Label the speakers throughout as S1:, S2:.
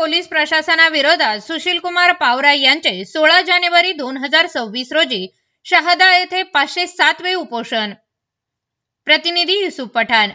S1: Police प्रशासनाविरोधात सुशील कुमार पावरा यांचे सोळा जानेवारी दोन हजार सव्वीस रोजी शहादा येथे पाचशे सातवे उपोषण. प्रतिनिधी युसुफ पठाण.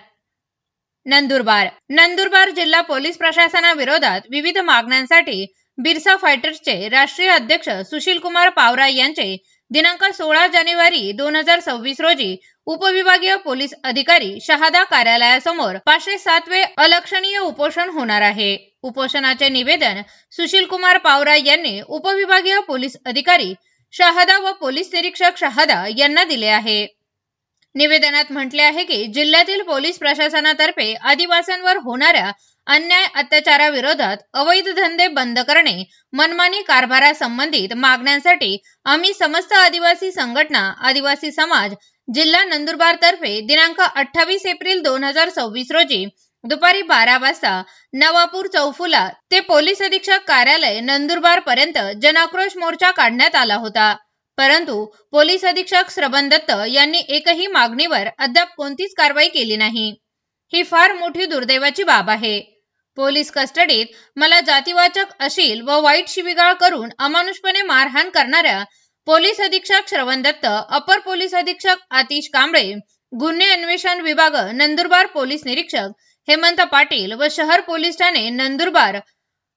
S1: नंदुरबार. नंदुरबार जिल्हा पोलीस प्रशासनाविरोधात विविध मागण्यांसाठी बिरसा फायटर्सचे राष्ट्रीय अध्यक्ष सुशील कुमार पावरा यांचे दिनांक सोळा जानेवारी दोन हजार सव्वीस रोजी उपविभागीय पोलीस अधिकारी शहादा कार्यालयासमोर पाचशे सातवे अलक्षणीय उपोषण होणार आहे. उपोषणाचे निवेदन सुशील कुमार पावरा यांनी उपविभागीय पोलीस अधिकारी शहादा व पोलीस निरीक्षक शहादा यांना दिले आहे. निवेदनात म्हटले आहे की जिल्ह्यातील पोलीस प्रशासनातर्फे आदिवासींवर होणाऱ्या अन्याय अत्याचाराविरोधात अवैध धंदे बंद करणे मनमानी कारभारासंबंधित मागण्यांसाठी आम्ही समस्त आदिवासी संघटना आदिवासी समाज जिल्हा नंदुरबार तर्फे दिनांक अठ्ठावीस एप्रिल दोन हजार सव्वीस रोजी दुपारी बारा वाजता नवापूर चौफुला ते पोलीस अधीक्षक कार्यालय नंदुरबार पर्यंत जनाक्रोश मोर्चा काढण्यात आला होता. परंतु पोलीस अधीक्षक श्रवण दत्त यांनी एकही मागणीवर अद्याप कोणतीच कारवाई केली नाही. ही फार मोठी दुर्दैवाची बाब आहे. पोलीस कस्टडीत मला जातीवाचक अशील व वाईट शिवीगाळ करून अमानुषपणे मारहाण करणाऱ्या पोलीस अधीक्षक श्रवण दत्त अपर पोलीस अधीक्षक आतिश कांबळे गुन्हे अन्वेषण विभाग नंदुरबार पोलीस निरीक्षक हेमंत पाटील व शहर पोलीस ठाणे नंदुरबार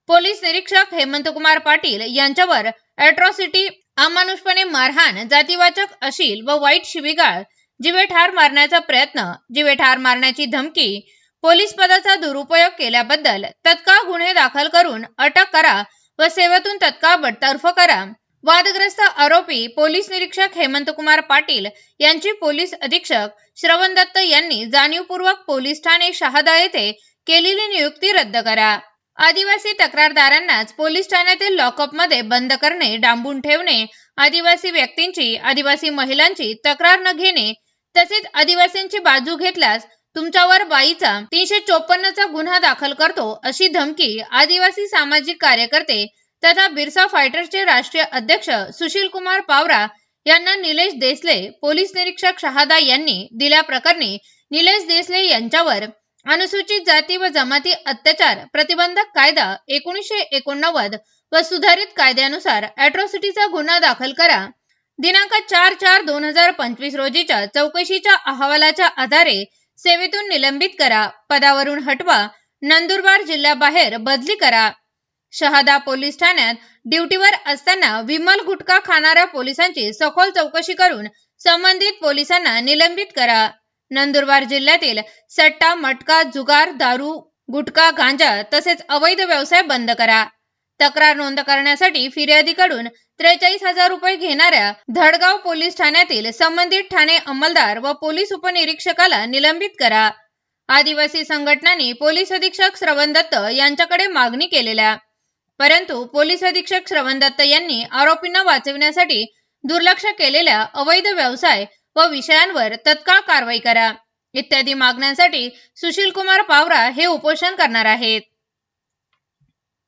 S1: पोलीस निरीक्षक हेमंत कुमार पाटील यांच्यावर अॅट्रॉसिटी अमानुषपणे मारहाण जातीवाचक अशील व वाईट शिवीगाळ जीवे ठार मारण्याचा प्रयत्न जीवे ठार मारण्याची धमकी पोलीस पदाचा दुरुपयोग केल्याबद्दल तत्काळ गुन्हे दाखल करून अटक करा व सेवेतून तत्काळ बडतर्फ करा. वादग्रस्त आरोपी पोलीस निरीक्षक हेमंत कुमार पाटील यांची पोलीस अधीक्षक श्रवण दत्त यांनी जाणीवपूर्वक पोलीस ठाणे शहादा येथे केलेली नियुक्ती रद्द करा. आदिवासी तक्रारदारांनाच पोलीस ठाण्यातील लॉकअपमध्ये बंद करणे डांबून ठेवणे आदिवासी व्यक्तींची आदिवासी महिलांची तक्रार न घेणे तसेच आदिवासींची बाजू घेतल्यास तुमच्यावर बाईचा तीनशे चोपन्नचा गुन्हा दाखल करतो अशी धमकी आदिवासी सामाजिक कार्यकर्ते तथा बिरसा फायटर्सचे राष्ट्रीय अध्यक्ष सुशील कुमार पावरा यांना निलेश देसले पोलीस निरीक्षक शहादा यांनी दिल्याप्रकरणी निलेश देसले यांच्यावर अनुसूचित जाती व जमाती अत्याचार प्रतिबंधक कायदा एकोणीसशे एकोणनव्वद व सुधारित कायद्यानुसार अॅट्रॉसिटीचा गुन्हा दाखल करा. दिनांक चार चार दोन हजार पंचवीस रोजीच्या चौकशीच्या अहवालाच्या आधारे सेवेतून निलंबित करा. पदावरून हटवा. नंदुरबार जिल्ह्याबाहेर बदली करा. शहादा पोलीस ठाण्यात ड्युटीवर असताना विमल गुटखा खाणाऱ्या पोलिसांची सखोल चौकशी करून संबंधित पोलिसांना निलंबित करा. नंदुरबार जिल्ह्यातील सट्टा मटका जुगार दारू गुटखा गांजा तसेच अवैध व्यवसाय बंद करा. तक्रार नोंद करण्यासाठी फिर्यादीकडून त्रेचाळीस हजार रुपये घेणाऱ्या धडगाव पोलीस ठाण्यातील संबंधित ठाणे अंमलदार व पोलीस उपनिरीक्षकाला निलंबित करा. आदिवासी संघटनांनी पोलीस अधीक्षक श्रवण दत्त यांच्याकडे मागणी केलेल्या. परंतु पोलीस अधीक्षक श्रवण दत्त यांनी आरोपींना वाचविण्यासाठी दुर्लक्ष केलेल्या अवैध व्यवसाय व विषयांवर तत्काळ कारवाई करा. इत्यादी मागण्यांसाठी सुशील कुमार पावरा हे उपोषण करणार आहेत.